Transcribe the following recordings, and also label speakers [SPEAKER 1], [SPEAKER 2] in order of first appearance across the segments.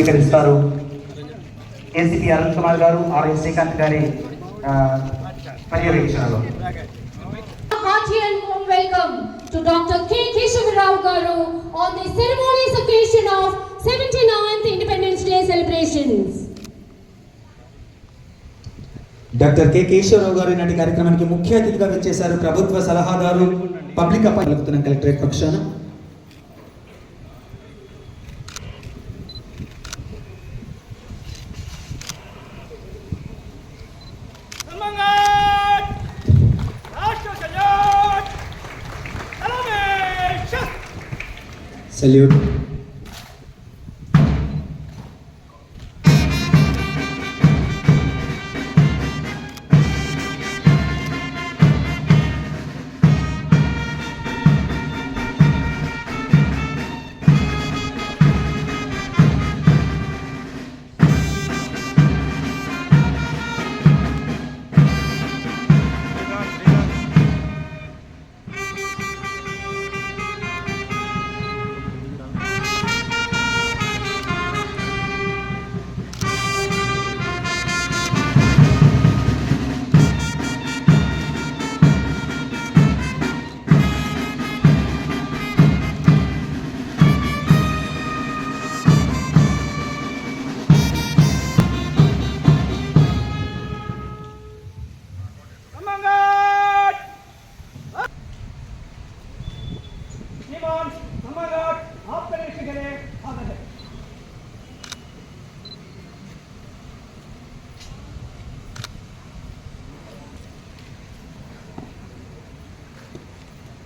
[SPEAKER 1] స్వీకరిస్తారు ఏసీపీ అరుణ్ కుమార్ గారు ఆర్ఎస్ శ్రీకాంత్ గారి పర్యవేక్షణలో
[SPEAKER 2] welcome to Dr. K. Keshavarao Garu on the ceremonious occasion of 79th Independence Day celebrations.
[SPEAKER 3] Doctor K Keshava Rao గారు నాటి కార్యక్రమానికి ముఖ్య అతిథిగా వచ్చేశారు ప్రభుత్వ సలహాదారు పబ్లిక్ అపాయింట్ కలెక్టరేట్ పక్షాన
[SPEAKER 4] Salut. శ్రీమాన్ అమరాట్ ఆపరేషగలే
[SPEAKER 3] ఆగలే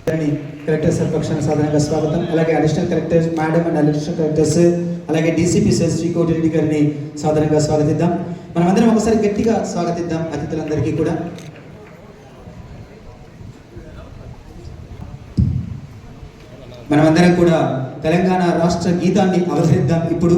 [SPEAKER 3] కలెక్టర్ సార్ పక్షాన సాధారణంగా స్వాగతం అలాగే additional collector madam and additional collectors అలాగే డీసీపీ సార్ శ్రీ కోటిరెడ్డి గారిని సాధారణంగా స్వాగతిద్దాం మనం అందరం ఒకసారి గట్టిగా స్వాగతిద్దాం అతిథులందరికీ కూడా మనమందరం కూడా తెలంగాణ రాష్ట్ర గీతాన్ని అవతరిద్దాం ఇప్పుడు.